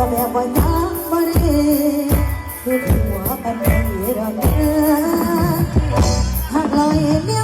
ก็แบบว่าน้ำบ่ได้คือหัวกันไม่ระเบิดหากเาเ